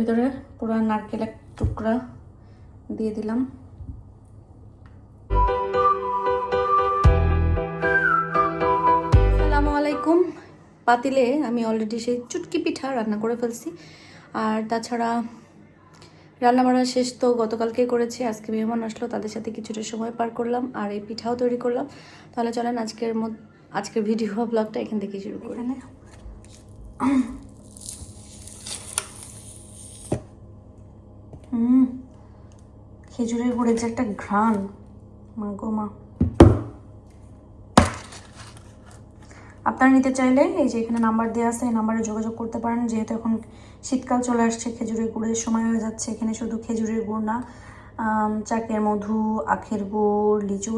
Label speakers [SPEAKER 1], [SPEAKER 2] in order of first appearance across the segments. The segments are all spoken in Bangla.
[SPEAKER 1] ভিতরে পুরো নারকেলের টুকরা দিয়ে দিলাম। আসসালামু আলাইকুম। পাতিলে আমি অলরেডি সেই চুটকি পিঠা রান্না করে ফেলছি। আর তাছাড়া রান্না বান্না শেষ তো গতকালকে করেছি, আজকে মেহমান আসলো, তাদের সাথে কিছুটা সময় পার করলাম আর এই পিঠাও তৈরি করলাম। তাহলে চলেন আজকের আজকের ভিডিও ব্লগটা এখান থেকে শুরু করি। হুম, খেজুরের গুড়ের যে একটা ঘ্রাণ। মা গো মা। আপনারা নিতে চাইলে এই যে এখানে নাম্বার দেওয়া আছে, এই নাম্বারে যোগাযোগ করতে পারেন। যেহেতু এখন শীতকাল চলে আসছে, খেজুরের গুড়ের সময় হয়ে যাচ্ছে। এখানে শুধু খেজুরের গুড় না চাকের মধু, আখের গুড়, লিচু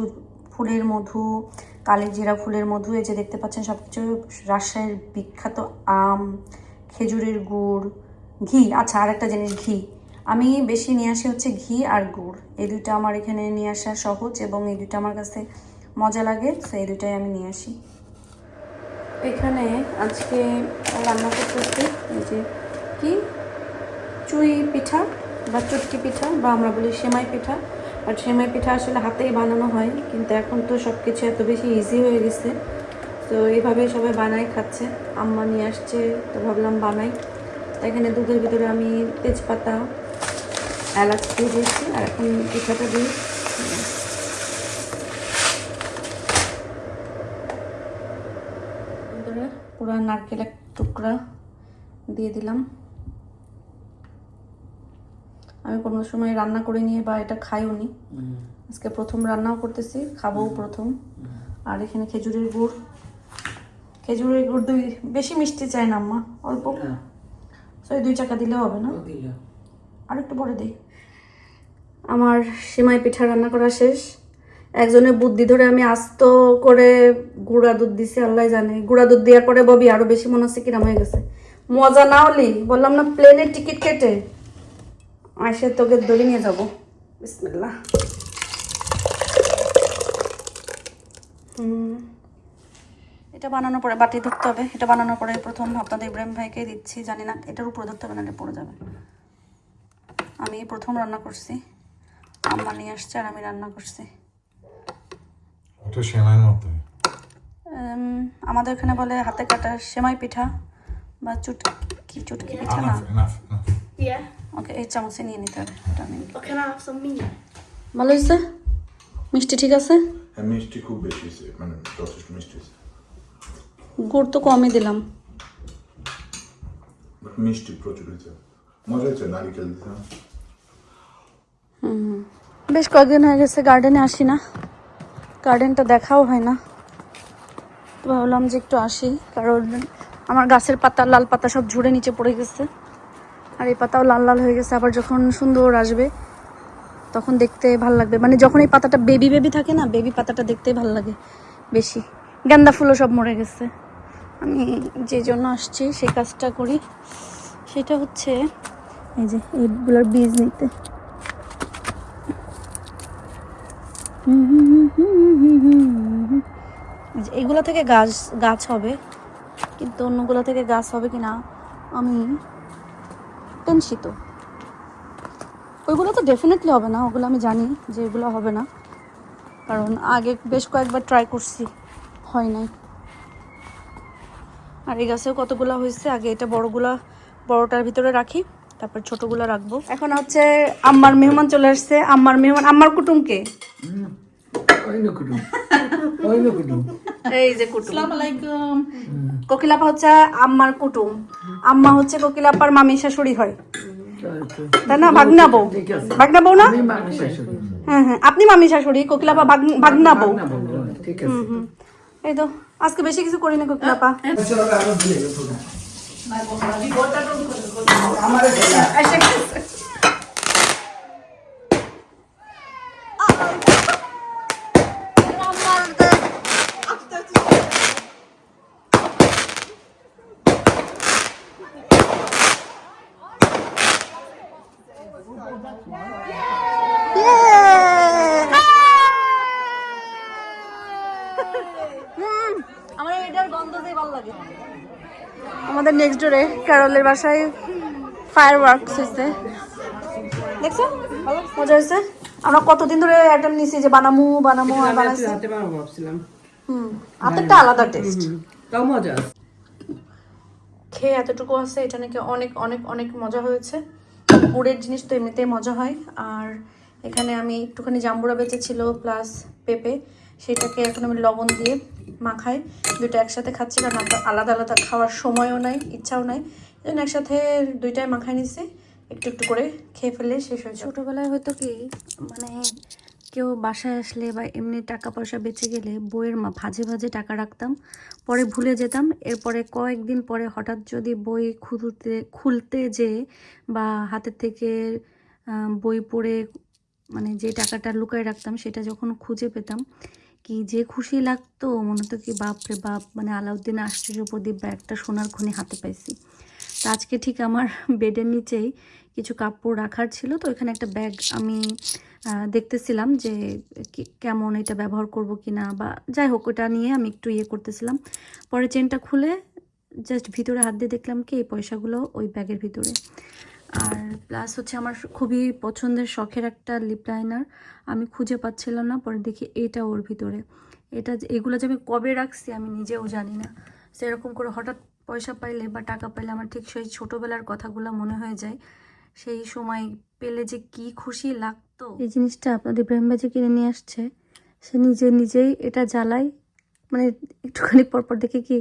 [SPEAKER 1] ফুলের মধু, কালের কালিজিরা ফুলের মধু, এই যে দেখতে পাচ্ছেন সব কিছু রাজশাহীর বিখ্যাত আম, খেজুরের গুড়, ঘি। আচ্ছা আরেকটা জিনিস, ঘি। আমি বেশি নিয়ে আসি হচ্ছে ঘি আর গুড়। এই দুইটা আমার এখানে নিয়ে আসা সহজ এবং এই দুইটা আমার কাছে মজা লাগে, তো এই দুইটাই আমি নিয়ে আসি। এখানে আজকে রান্না করতেছি, এই যে কি? চুই পিঠা বা চটকি পিঠা বা আমরা বলি সেমাই পিঠা। আর সেমাই পিঠা আসলে হাতেই বানানো হয়, কিন্তু এখন তো সব কিছু এত বেশি ইজি হয়ে গেছে। তো এইভাবে সবাই বানাই খাচ্ছে। আম্মা নিয়ে আসছে, তো ভাবলাম বানাই। এখানে দুধের ভিতরে আমি তেজপাতা এলাচ দিয়ে দিয়েছি আর এখন পিঠাটা দিই ভিতরে পুরো নারকেলের টুকরা দিয়ে দিলাম। আমি কোনো সময় রান্না করে নিয়ে বা এটা খাইও নি। আজকে প্রথম রান্নাও করতেছি খাব প্রথম। আর এখানে খেজুরের গুড়। খেজুরের গুড় দুই বেশি মিষ্টি চাই না আম্মা অল্প। এই দুই চাকা দিলে হবে না? আর একটু পরে দিই। আমার সেমাই পিঠা রান্না করা শেষ। একজনের বুদ্ধি ধরে আমি আস্ত করে গুঁড়া দুধ দিছি আল্লাহ জানে। গুঁড়া দুধ দেওয়ার পরে ববি আরও বেশি মনে হচ্ছে কিরাম হয়ে গেছে। মজা না হলি বললাম না প্লেনের টিকিট কেটে। আসে তোকে দড়ি নিয়ে যাব। বিসমিল্লাহ। হুম। এটা বানানোর পরে বাটি ধরতে হবে। এটা বানানোর পরে প্রথম আপনাদের ইব্রাহিম ভাইকে দিচ্ছি জানি না এটার উপরে ধরতে হবে না এটা পড়ে যাবে। আমি প্রথম রান্না করছি আম্মা নিয়ে আসছে আর আমি রান্না করছি। আমাদের এখানে বলে হাতে কাটা সেমাই পিঠা বা চুটকি চুটকি পিঠা না. ওকে এই চামচে নিয়ে নিতে হবে এটা? ভালো হয়েছে? মিষ্টি ঠিক আছে?
[SPEAKER 2] হ্যাঁ মিষ্টি খুব বেশি মানে যথেষ্ট মিষ্টি হয়েছে।
[SPEAKER 1] গুড় তো কমই দিলাম।
[SPEAKER 2] মিষ্টি প্রচুর হয়েছে। মজা হয়েছে? নারিকেল দিতে
[SPEAKER 1] বেশ কয়েকদিন হয়ে গেছে গার্ডেনে আসি না। গার্ডেনটা দেখাও হয় না। তো ভাবলাম যে একটু আসি কারণ আমার গাছের পাতা লাল পাতা সব ঝুড়ে নিচে পড়ে গেছে। আর এই পাতাও লাল লাল হয়ে গেছে আবার যখন সুন্দর আসবে তখন দেখতে ভালো লাগবে। মানে যখন এই পাতাটা বেবি বেবি থাকে না বেবি পাতাটা দেখতেই ভালো লাগে বেশি। গেন্দা ফুলও সব মরে গেছে। আমি যে জন্য আসছি সেই কাজটা করি। সেটা হচ্ছে এই যে এইগুলোর বীজ নিতে। এগুলো থেকে গাছ গাছ হবে, কিন্তু অন্যগুলো থেকে গাছ হবে কি না আমি টেনশিত। ওইগুলো তো ডেফিনেটলি হবে না, ওগুলো আমি জানি যে এগুলো হবে না। কারণ আগে বেশ কয়েকবার ট্রাই করছি। হয় নাই। আর এই গাছেও কতগুলো হয়েছে? আগে এটা বড়গুলা বড়টার ভিতরে রাখি তারপর ছোটগুলো রাখব। এখন হচ্ছে আম্মার মেহমান চলে আসছে। আম্মার মেহমান আম্মার কুটুমকে. এই যে কুটুম। কোকিলাপা হচ্ছে আম্মার কুটুম। আম্মা হচ্ছে কোকিলাপার মামি শাশুড়ি হয়। তাই না? ভাগনা বউ। ভাগনা বউ না? হ্যাঁ হ্যাঁ। আপনি মামি শাশুড়ি কোকিলাপা ভাগ- ভাগনা বউ।
[SPEAKER 3] বলব
[SPEAKER 1] হুম। এই তো আজকে বেশি কিছু করিনি কোকিলাপা হুম, আমার এটার গন্ধ দিয়ে ভালো লাগে আমাদের নেক্সট ডোরে ক্যারলের বাসায় ফায়ার ওয়ার্কস হয়েছে দেখছ? মজা হয়েছে আমরা কতদিন ধরে অ্যাটেম্প নিছি যে বানামু বানামু আর বানাইছি। হুম হাতেরটা আলাদা টেস্ট
[SPEAKER 4] তাও মজা
[SPEAKER 1] খেয়ে এতটুকু আছে এটা নাকি অনেক অনেক অনেক মজা হয়েছে। গুড়ের জিনিস তো এমনিতেই মজা হয়। আর এখানে আমি একটুখানি জাম্বুরা বেঁচেছিল প্লাস পেঁপে। সেটাকে এখন আমি লবণ দিয়ে মাখাই দুটো একসাথে খাচ্ছি, কারণ আলাদা আলাদা খাওয়ার সময়ও নাই, ইচ্ছাও নাই। জন্য একসাথে দুইটাই মাখাই নিছি। একটু একটু করে খেয়ে ফেলে শেষ হয়ে ছোটোবেলায় হয়তো কি মানে কেউ বাসায় আসলে বা এমনি টাকা পয়সা বেঁচে গেলে বইয়ের মা ভাজে ভাজে টাকা রাখতাম। পরে ভুলে যেতাম। এরপরে কয়েকদিন পরে হঠাৎ যদি বই খুলতে খুলতে যে বা হাতের থেকে বই পড়ে মানে যে টাকাটা লুকায় রাখতাম, সেটা যখন খুঁজে পেতাম কি যে খুশি লাগতো, মনে হতো কি বাপ রে বাপ মানে আলাউদ্দিন আশ্চর্য প্রদীপ বা একটা সোনার খনি হাতে পাইছি। তো আজকে ঠিক আমার বেডের নিচেই কিছু কাপড় রাখার ছিল, তো এখানে একটা ব্যাগ আমি দেখতেছিলাম যে কেমন এটা ব্যবহার করব কি না বা যাই হোক, ওটা নিয়ে আমি একটু ইয়ে করতেছিলাম। পরে চেনটা খুলে জাস্ট ভিতরে হাত দিয়ে দেখলাম কি, এই পয়সাগুলো ওই ব্যাগের ভিতরে। আর প্লাস হচ্ছে আমার খুবই পছন্দের শখের একটা লিপ লাইনার আমি খুঁজে পাচ্ছিলাম না, পরে দেখি এটা ওর ভিতরে। এটা এগুলো যে আমি কবে রাখছি আমি নিজেও জানি না। সেরকম করে হঠাৎ পয়সা পাইলে বা টাকা পাইলে আমার ঠিক সেই ছোটোবেলার কথাগুলো মনে হয়ে যায়। সেই সময় পেলে যে কি খুশি লাগতো। এই জিনিসটা আপনাদের ইব্রাহিম ভাজি কিনে নিয়ে আসছে। সে নিজে নিজেই এটা জ্বালায়। মানে একটুখানি পরপর দেখে কি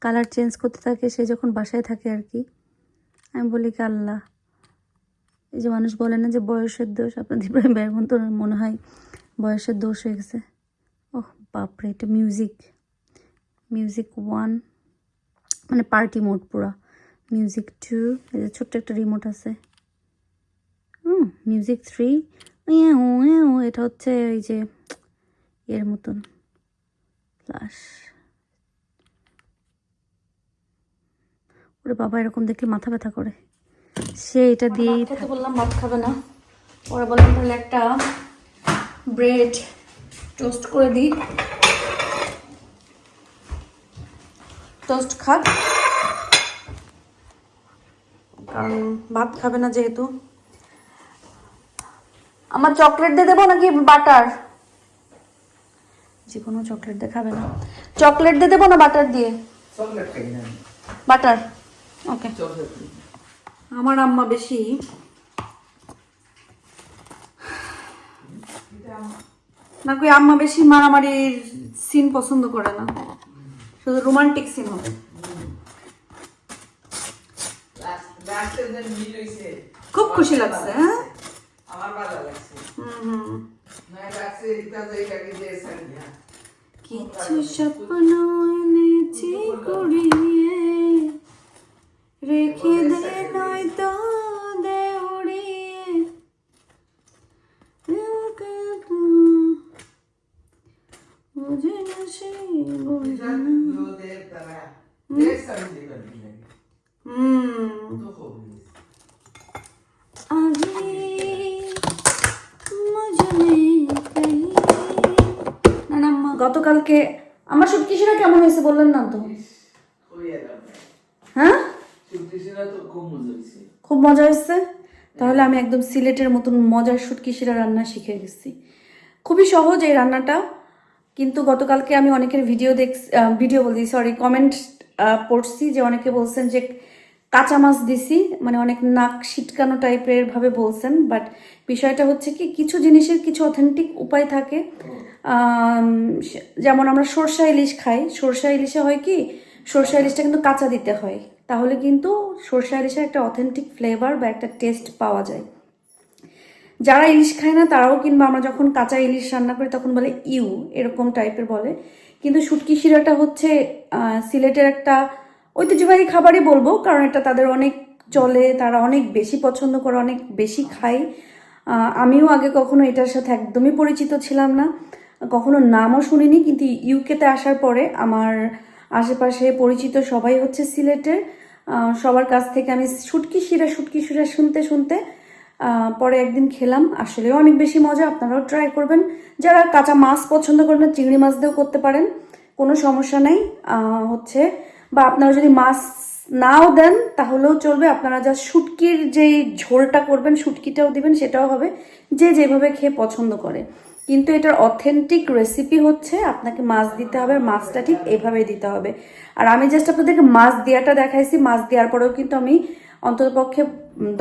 [SPEAKER 1] কালার চেঞ্জ করতে থাকে, সে যখন বাসায় থাকে আর কি। আমি বলি কি, আল্লাহ। এই যে মানুষ বলে না যে বয়সের দোষ? আপনাদের ভাইয়ের মতো মনে হয় বয়সের দোষ হয়ে গেছে। ওহ, বাপরে, এটা মিউজিক মিউজিক ওয়ান মানে পার্টি মোড পুরা। মিউজিক টু এই যে ছোট্ট একটা রিমোট আছে। হুম মিউজিক থ্রি ও এটা হচ্ছে এই যে এর মতন। ফ্লাশ ওরে বাবা, এরকম দেখলে মাথা ব্যথা করে। সে এটা দিয়েই খেতে বললাম ভাত খাবে না। ওরা বললাম তাহলে একটা ব্রেড টোস্ট করে দিই। টোস্ট খাক। কারণ ভাত খাবে না যেহেতু। আমার চকলেট দিয়ে দেবো নাকি বাটার? যে কোনো চকলেট দিয়ে খাবে না। চকলেট দিয়ে দেবো না বাটার দিয়ে?
[SPEAKER 3] চকলেট খাই
[SPEAKER 1] বাটার? ওকে।
[SPEAKER 3] চকলেট
[SPEAKER 1] আমার আম্মা বেশি। না কই আম্মা বেশি মারামারির সিন পছন্দ করে না। শুধু রোমান্টিক সিন হবে। খুব খুশি লাগছে হ্যাঁ?
[SPEAKER 4] আমার ভালো লাগছে।
[SPEAKER 1] হুম কিছু স্বপ্ন এনেছি কুড়িয়ে রেখে দে নয়তো দেউড়িয়ে। বুঝে না সে আগে না না গতকালকে আমার সব কিছুটা কেমন হয়েছে বললেন না তো? হ্যাঁ?
[SPEAKER 4] খুব মজা
[SPEAKER 1] হয়েছে তাহলে আমি একদম সিলেটের মতন মজার শুটকিশিরা রান্না শিখে গেছি। খুবই সহজ এই রান্নাটা, কিন্তু গতকালকে আমি অনেকের ভিডিও দেখ ভিডিও বলছি সরি কমেন্ট পড়ছি যে অনেকে বলছেন যে কাঁচা মাছ দিছি মানে অনেক নাক সিটকানো টাইপের ভাবে বলছেন বাট বিষয়টা হচ্ছে কি, কিছু জিনিসের কিছু অথেন্টিক উপায় থাকে। যেমন আমরা সরষা ইলিশ খাই, সরষা ইলিশে হয় কি, সরষা ইলিশটা কিন্তু কাঁচা দিতে হয়। তাহলে কিন্তু সর্ষে ইলিশের একটা অথেন্টিক ফ্লেভার বা একটা টেস্ট পাওয়া যায়। যারা ইলিশ খায় না, তারাও কিংবা আমরা যখন কাঁচা ইলিশ রান্না করি, তখন বলে ইউ, এরকম টাইপের বলে। কিন্তু শুটকি শিরাটা হচ্ছে সিলেটের একটা ঐতিহ্যবাহী খাবারই বলব, কারণ এটা তাদের অনেক চলে, তারা অনেক বেশি পছন্দ করে, অনেক বেশি খায়। আমিও আগে কখনো এটার সাথে একদমই পরিচিত ছিলাম না। কখনো নামও শুনিনি, কিন্তু ইউকেতে আসার পরে আমার আশেপাশে পরিচিত সবাই হচ্ছে সিলেটের। সবার কাছ থেকে আমি শুটকি শিরা শুটকি শিরা শুনতে শুনতে পরে একদিন খেলাম। আসলেও অনেক বেশি মজা, আপনারাও ট্রাই করবেন। যারা কাঁচা মাছ পছন্দ করেন চিংড়ি মাছ দিয়েও করতে পারেন, কোনো সমস্যা নেই। হচ্ছে, বা আপনারা যদি মাছ নাও দেন, তাহলেও চলবে। আপনারা যা শুটকির যেই ঝোলটা করবেন শুটকিটাও দিবেন, সেটাও হবে। যে যেভাবে খেয়ে পছন্দ করে। কিন্তু এটার অথেন্টিক রেসিপি হচ্ছে আপনাকে মাছ দিতে হবে, আর মাছটা ঠিক এভাবেই দিতে হবে। আর আমি জাস্ট আপনাদেরকে মাছ দেওয়াটা দেখাইছি, মাছ দেওয়ার পরেও কিন্তু আমি অন্ততপক্ষে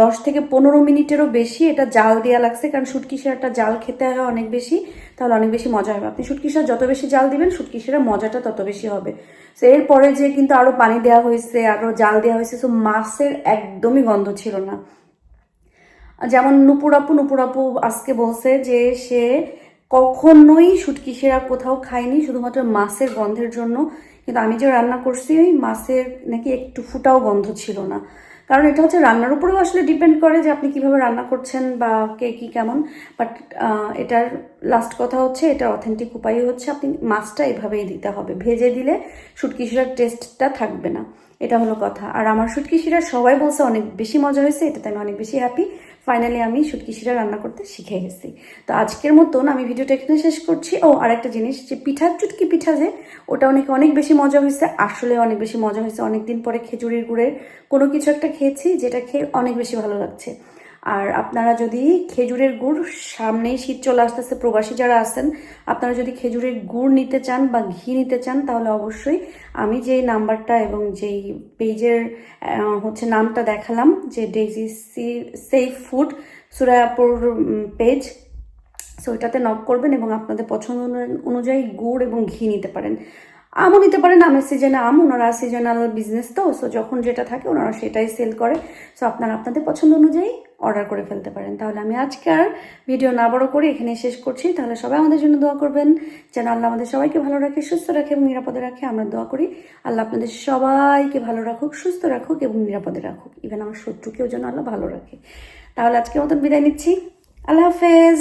[SPEAKER 1] দশ থেকে পনেরো মিনিটেরও বেশি এটা জাল দেওয়া লাগছে, কারণ শুটকি সেরাটা জাল খেতে হয় অনেক বেশি, তাহলে অনেক বেশি মজা হবে। আপনি শুটকি যত বেশি জাল দিবেন, শুটকি মজাটা তত বেশি হবে। তো এরপরে যে কিন্তু আরও পানি দেওয়া হয়েছে আরও জাল দেওয়া হয়েছে তো মাছের একদমই গন্ধ ছিল না। যেমন নুপুর আপু নুপুর আপু আজকে বলছে যে সে কখনোই শুটকি সেরা কোথাও খায়নি শুধুমাত্র মাছের গন্ধের জন্য। কিন্তু আমি যে রান্না করছি, ওই মাছের নাকি একটু ফুটাও গন্ধ ছিল না। কারণ এটা হচ্ছে রান্নার উপরেও আসলে ডিপেন্ড করে যে আপনি কীভাবে রান্না করছেন বা কে কি কেমন। বাট এটার লাস্ট কথা হচ্ছে এটার অথেন্টিক উপায় হচ্ছে, আপনি মাছটা এভাবেই দিতে হবে। ভেজে দিলে শুটকি শিরার টেস্টটা থাকবে না। এটা হলো কথা। আর আমার শুটকি শিরা সবাই বলছে অনেক বেশি মজা হয়েছে, এটাতে আমি অনেক বেশি হ্যাপি ফাইনালি আমি শুটকি শিরা রান্না করতে শিখে গেছি। তো আজকের মতন আমি ভিডিওটা এখানে শেষ করছি। ও, আরেকটা জিনিস, যে পিঠা, চুটকি পিঠা যে, ওটা অনেক অনেক বেশি মজা হয়েছে। আসলে অনেক বেশি মজা হয়েছে। অনেকদিন পরে খেজুরির গুড়ের কোনো কিছু একটা খেয়েছি, যেটা খেয়ে অনেক বেশি ভালো লাগছে। আর আপনারা যদি খেজুরের গুড় সামনেই শীত চলে আসতেছে, প্রবাসী যারা আছেন, আপনারা যদি খেজুরের গুড় নিতে চান বা ঘি নিতে চান, তাহলে অবশ্যই আমি যেই নাম্বারটা এবং যেই পেজের হচ্ছে নামটা দেখালাম, যে Daisy C safe food Surayapur page so ওইটাতে নক করবেন এবং আপনাদের পছন্দ অনু- অনুযায়ী গুড় এবং ঘি নিতে পারেন। আমও নিতে পারেন আমের সিজনে আম ওনারা সিজনাল বিজনেস তো সো যখন যেটা থাকে ওনারা সেটাই সেল করে। সো আপনারা আপনাদের পছন্দ অনুযায়ী অর্ডার করে ফেলতে পারেন। তাহলে আমি আজকে আর ভিডিও না বড় করে এখানে শেষ করছি। তাহলে সবাই আমাদের জন্য দোয়া করবেন। যেন আল্লাহ আমাদের সবাইকে ভালো রাখে, সুস্থ রাখে এবং নিরাপদে রাখে। আমরা দোয়া করি, আল্লাহ আপনাদের সবাইকে ভালো রাখুক, সুস্থ রাখুক এবং নিরাপদে রাখুক। ইভেন আমার শত্রুকেও যেন আল্লাহ ভালো রাখে। তাহলে আজকের মতন বিদায় নিচ্ছি। আল্লাহ হাফেজ।